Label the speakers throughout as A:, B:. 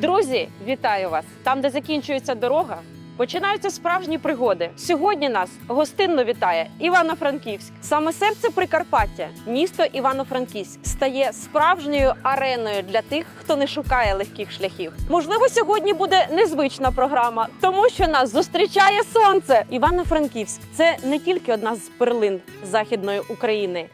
A: Друзі, вітаю вас! Там, де закінчується дорога, починаються справжні пригоди. Сьогодні нас гостинно вітає Івано-Франківськ. Саме серце Прикарпаття, місто Івано-Франківськ, стає справжньою ареною для тих, хто не шукає легких шляхів. Можливо, сьогодні буде незвична програма, тому що нас зустрічає сонце. Івано-Франківськ це не тільки одна з перлин західної України,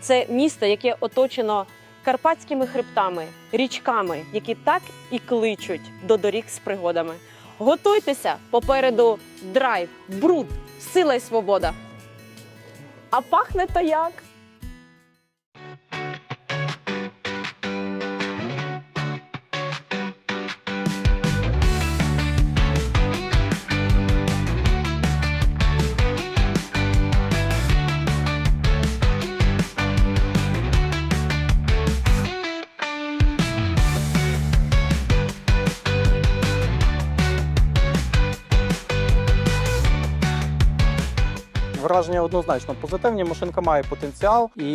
A: це місто, яке оточено карпатськими хребтами, річками, які так і кличуть до доріг з пригодами. Готуйтеся попереду драйв, бруд, сила і свобода. А пахне то як?
B: Враження однозначно позитивні. Машинка має потенціал, і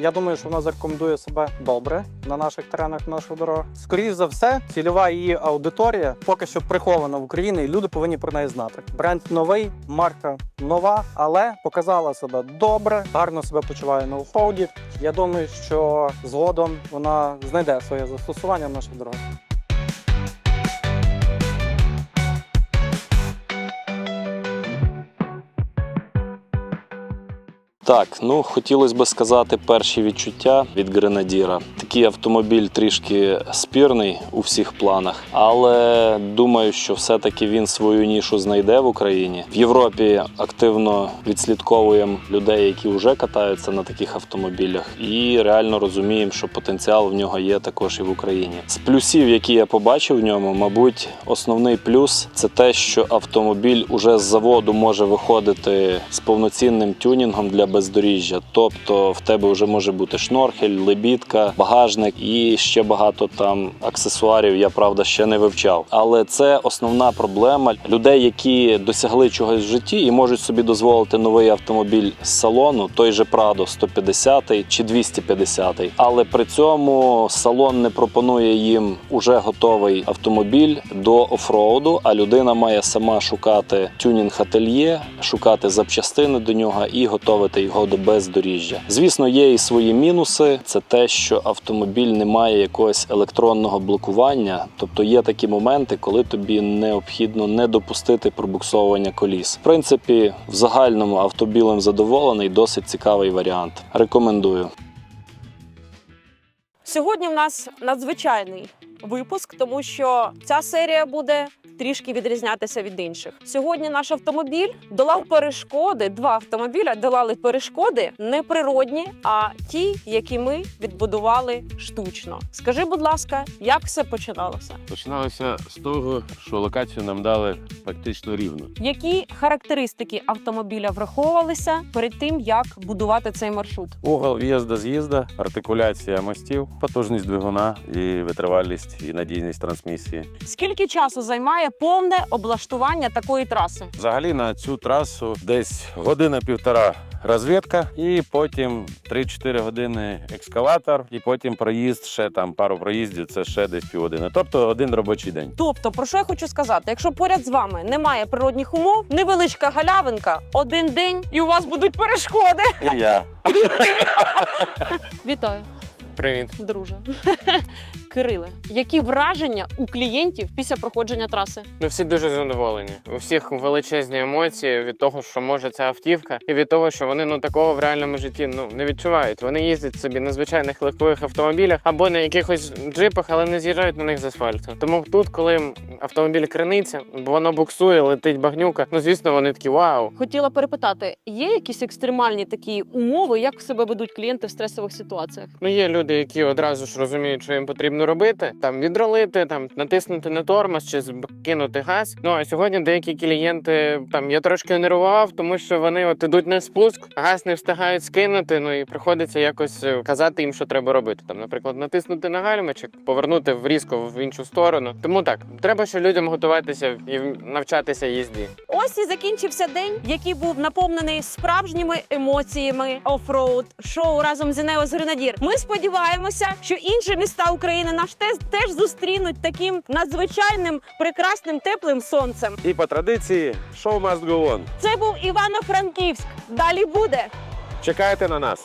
B: я думаю, що вона зарекомендує себе добре на наших теренах, на наших дорогах. Скоріше за все, цільова її аудиторія поки що прихована в Україні, і люди повинні про неї знати. Бренд новий, марка нова, але показала себе добре, гарно себе почуває на оффроуді. Я думаю, що згодом вона знайде своє застосування на наших дорогах.
C: Так, ну хотілося б сказати перші відчуття від гренадіра. Такий автомобіль трішки спірний у всіх планах, але думаю, що все-таки він свою нішу знайде в Україні. В Європі активно відслідковуємо людей, які вже катаються на таких автомобілях, і реально розуміємо, що потенціал в нього є також і в Україні. З плюсів, які я побачив в ньому, мабуть, основний плюс це те, що автомобіль уже з заводу може виходити з повноцінним тюнінгом для бездоріжжя. Тобто в тебе вже може бути шнорхель, лебідка, багажник і ще багато там аксесуарів. Я правда ще не вивчав. Але це основна проблема людей, які досягли чогось в житті і можуть собі дозволити новий автомобіль з салону, той же Прадо 150 чи 250. Але при цьому салон не пропонує їм уже готовий автомобіль до офроуду, а людина має сама шукати тюнінг ательє, шукати запчастини до нього і його до бездоріжжя. Звісно, є і свої мінуси. Це те, що автомобіль не має якогось електронного блокування. Тобто є такі моменти, коли тобі необхідно не допустити пробуксовування коліс. В принципі, в загальному автобілем задоволений, досить цікавий варіант. Рекомендую.
A: Сьогодні в нас надзвичайний випуск, тому що ця серія буде трішки відрізнятися від інших. Сьогодні наш автомобіль долав перешкоди. Два автомобіля долали перешкоди не природні, а ті, які ми відбудували штучно. Скажи, будь ласка, як все починалося?
D: Починалося з того, що локацію нам дали фактично рівно.
A: Які характеристики автомобіля враховувалися перед тим, як будувати цей маршрут?
D: Угол в'їзду з'їзда, артикуляція мостів, потужність двигуна і витривалість і надійність трансмісії.
A: Скільки часу займає повне облаштування такої траси?
D: Взагалі на цю трасу десь година-півтора розвідка, і потім 3-4 години екскаватор, і потім проїзд ще там пару проїздів. Це ще десь півгодини. Тобто один робочий день.
A: Тобто, про що я хочу сказати? Якщо поряд з вами немає природних умов, невеличка галявинка, один день, і у вас будуть перешкоди.
D: І я.
A: Вітаю,
E: Привіт.
A: друже. Кириле, які враження у клієнтів після проходження траси?
E: Ну всі дуже задоволені. У всіх величезні емоції від того, що може ця автівка, і від того, що вони ну такого в реальному житті ну не відчувають. Вони їздять собі на звичайних легкових автомобілях або на якихось джипах, але не з'їжджають на них з асфальту. Тому тут, коли автомобіль крениться, бо воно буксує, летить багнюка. Ну звісно, вони такі вау.
A: Хотіла перепитати, є якісь екстремальні такі умови, як себе ведуть клієнти в стресових ситуаціях?
E: Ну є люди, які одразу ж розуміють, що їм потрібно робити, там відролити, там натиснути на тормоз чи кинути газ. Ну а сьогодні деякі клієнти там я трошки нервував, тому що вони от ідуть на спуск, газ не встигають скинути. Ну і приходиться якось е, казати їм, що треба робити. Там, наприклад, натиснути на гальмичок, повернути в різко в іншу сторону. Тому так треба ще людям готуватися і навчатися їзді.
A: Ось і закінчився день, який був наповнений справжніми емоціями офроуд шоу разом з Інеос Гренадір. Ми сподіваємося, що інші міста України вони наш тест теж зустрінуть таким надзвичайним прекрасним теплим сонцем.
D: І по традиції, шоу must go on.
A: Це був Івано-Франківськ. Далі буде.
D: Чекайте на нас.